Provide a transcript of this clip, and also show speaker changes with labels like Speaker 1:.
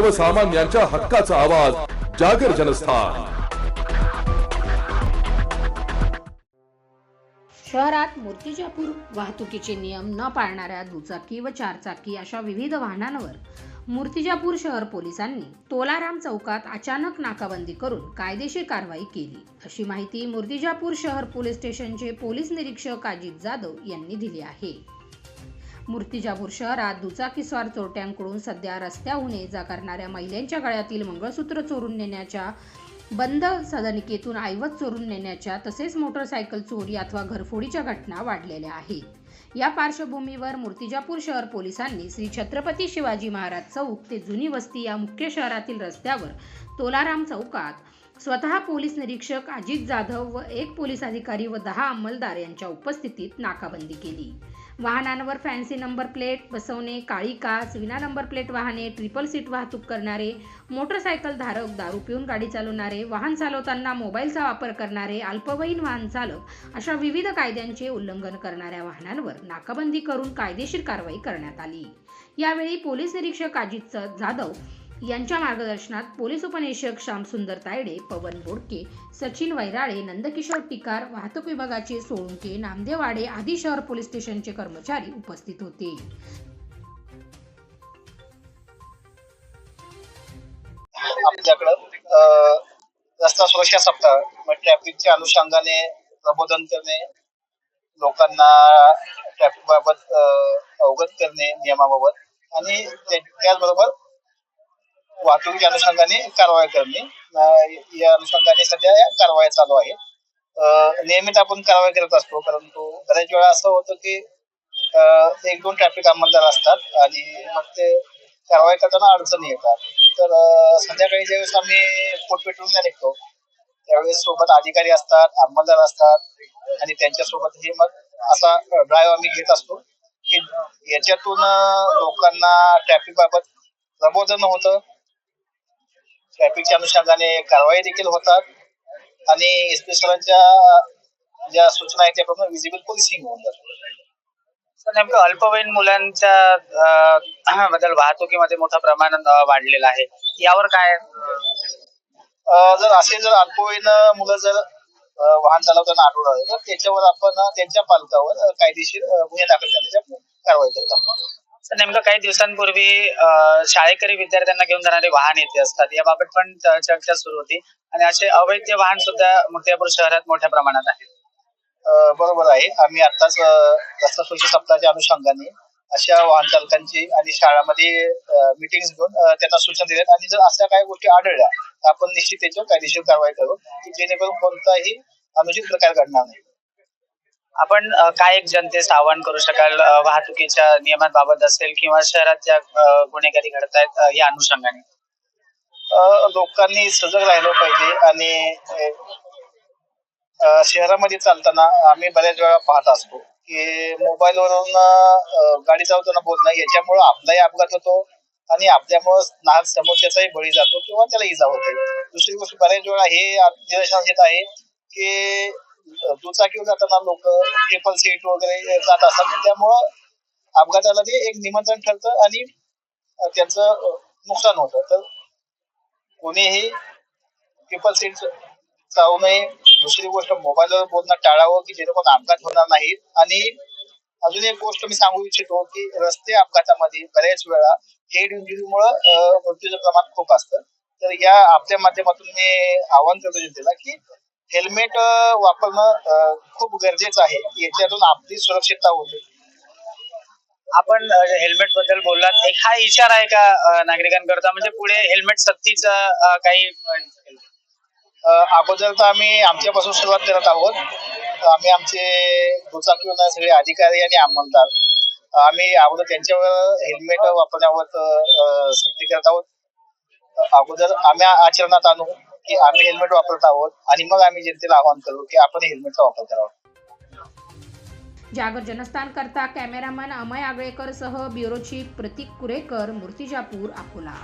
Speaker 1: सर्वसामान्यांच्या हक्काचा आवाज जागर जनस्थान.
Speaker 2: शहरात मूर्तिजापूर वाहतुकीचे नियम न पाळणाऱ्या दुचाकी व चारचाकी अशा विविध वाहनांवर मूर्तिजापूर शहर पोलिसांनी तोलाराम चौकात अचानक नाकाबंदी करून कायदेशीर कारवाई केली. अशी माहिती मूर्तिजापूर शहर पोलीस स्टेशनचे पोलीस निरीक्षक अजित जाधव यांनी दिली आहे. मूर्तिजापूर शहरात दुचाकीस्वार चोरट्यांकडून सध्या रस्त्याहून ये जा करणाऱ्या महिलांच्या गळ्यातील मंगळसूत्र चोरून नेण्याच्या बंद सदनिकेतून ऐवज चोरून नेण्याच्या तसेच मोटरसायकल चोरी अथवा घरफोडीच्या घटना वाढलेल्या आहेत. या पार्श्वभूमीवर मूर्तिजापूर शहर पोलिसांनी श्री छत्रपती शिवाजी महाराज चौक ते जुनी वस्ती या मुख्य शहरातील रस्त्यावर तोलाराम चौकात स्वतः पोलीस निरीक्षक अजित जाधव व एक पोलीस अधिकारी व दहा अंमलदार यांच्या उपस्थितीत नाकाबंदी केली. वाहनांवर फॅन्सी नंबर प्लेट बसवणे काळी काच विना नंबर प्लेट वाहने ट्रिपल सीट वाहतूक करणारे मोटरसायकल धारक दारू पिऊन गाडी चालवणारे वाहन चालवताना मोबाईलचा वापर करणारे अल्पवयीन वाहन चालक अशा विविध कायद्यांचे उल्लंघन करणाऱ्या वाहनांवर नाकाबंदी करून कायदेशीर कारवाई करण्यात आली. यावेळी पोलीस निरीक्षक अजित जाधव यांच्या मार्गदर्शनात पोलीस उपनिरीक्षक श्यामसुंदर तायडे पवन बोडके सचिन वैराळे नंदकिशोर टिकार वाहतूक विभागाचे सोळुंके नामदेवाडे आदी शहर पोलीस स्टेशनचे कर्मचारी उपस्थित होते.
Speaker 3: आमच्याकडं अं, रस्ता सुरक्षा सप्ताह मग ट्रॅफिकच्या अनुषंगाने प्रबोधन करणे लोकांना ट्रॅफिक बाबत अं, अवगत करणे नियमाबाबत आणि त्याचबरोबर वाहतुकीच्या अनुषंगाने कारवाई करणे. या अनुषंगाने सध्या या कारवाया चालू आहेत नियमित आपण कारवाई करत असतो. परंतु बऱ्याच वेळा असं होतं की एक दोन ट्रॅफिक अंमलदार असतात आणि मग ते कारवाई करताना अडचणी येतात. तर संध्याकाळी ज्यावेळेस आम्ही पोट पेटवून निघतो त्यावेळेस सोबत अधिकारी असतात अंमलदार असतात आणि त्यांच्यासोबत हे मग असा ड्राईव्ह आम्ही घेत असतो की याच्यातून लोकांना ट्रॅफिक बाबत प्रबोधन होतं. ट्रॅफिकच्या अनुषंगाने कारवाई देखील होतात. आणि एसपी सरांच्या ज्या सूचना आहेत त्याप्रमाणे विजिबल पोलिसिंग होऊन जातं.
Speaker 4: नेमकं अल्पवयीन मुलांच्या बद्दल वाहतुकीमध्ये मोठं प्रमाण अं, वाढलेलं आहे. यावर काय
Speaker 3: जर असे जर अल्पवयीन मुलं जर वाहन चालवताना आढळून आले तर त्याच्यावर आपण त्यांच्या पालकावर कायदेशीर गुन्हे दाखल करण्याची कारवाई करतो.
Speaker 4: नेमकं काही दिवसांपूर्वी शाळेकरी विद्यार्थ्यांना घेऊन जाणारे वाहन येते असतात. याबाबत पण चर्चा सुरू होती. आणि असे अवैध वाहन सुद्धा मुर्तिजापूर शहरात मोठ्या प्रमाणात आहेत.
Speaker 3: बरोबर आहे. आम्ही आताच रस्ता सुरक्षा सप्ताहाच्या अनुषंगाने अशा वाहन चालकांची आणि शाळामध्ये मिटिंग घेऊन त्यांना सूचना दिल्यात. आणि जर अशा काही गोष्टी आढळल्या तर आपण निश्चित त्याच्यावर कायदेशीर कारवाई करू की जेणेकरून कोणताही अनुचित प्रकार घडणार नाही.
Speaker 4: आपण काय एक जनतेस आवाहन करू शकाल वाहतुकीच्या नियमांबाबत असेल किंवा शहरात ज्या गुन्हेगारी घडत आहेत या अनुषंगाने?
Speaker 3: लोकांनी सजग राहिलं पाहिजे आणि शहरामध्ये चालताना आम्ही बऱ्याच वेळा पाहत असतो की मोबाईल वरून गाडी चालवताना बोलणं याच्यामुळे आपलाही अपघात होतो आणि आपल्यामुळे नाच समोरच्याचाही बळी जातो किंवा त्याला इजा होते. दुसरी गोष्ट बऱ्याच वेळा हे निदर्शनास येत आहे की दुचाकीवर जाताना लोक ट्रिपल सीट वगैरे जात असतात. त्यामुळं अपघाताला ते एक निमंत्रण ठरतं आणि त्यांचं नुकसान होतं. तर कोणीही ट्रिपल सीट चावू नये. दुसरी गोष्ट मोबाईलवर बोलणं टाळावं की जेणेकरून अपघात होणार नाहीत आणि अजून एक गोष्ट मी सांगू इच्छितो की रस्ते अपघातामध्ये बऱ्याच वेळा हेड इंजुरीमुळं मृत्यूचं प्रमाण खूप असतं. तर या आपल्या माध्यमातून मी आवाहन करतो जनतेला की हेल्मेट वापरणं खूप गरजेचं आहे. याच्यातून आपली सुरक्षितता होते.
Speaker 4: आपण हेल्मेटबद्दल बोललात. एक हा इशारा आहे का नागरिकांकरता? म्हणजे पुढे हेल्मेट सक्तीचा काही
Speaker 3: अगोदर तर आम्ही आमच्यापासून सुरुवात करत आहोत. तर आम्ही आमचे दुचाकीवर सगळे अधिकारी आणि अंमलदार आम्ही अगोदर त्यांच्यावर हेल्मेट वापरण्यावर सक्ती करत आहोत. अगोदर आम्ही आचरणात आणू. की आम्ही हेल्मेट वापरत आहोत आणि मग आम्ही जनतेला आवाहन करू की आपण हेल्मेटचा वापर करावा.
Speaker 2: जागर जनस्थान करता कॅमेरामॅन अमय आगळेकर सह ब्युरो चीफ प्रतीक कुरेकर मूर्तिजापूर अकोला.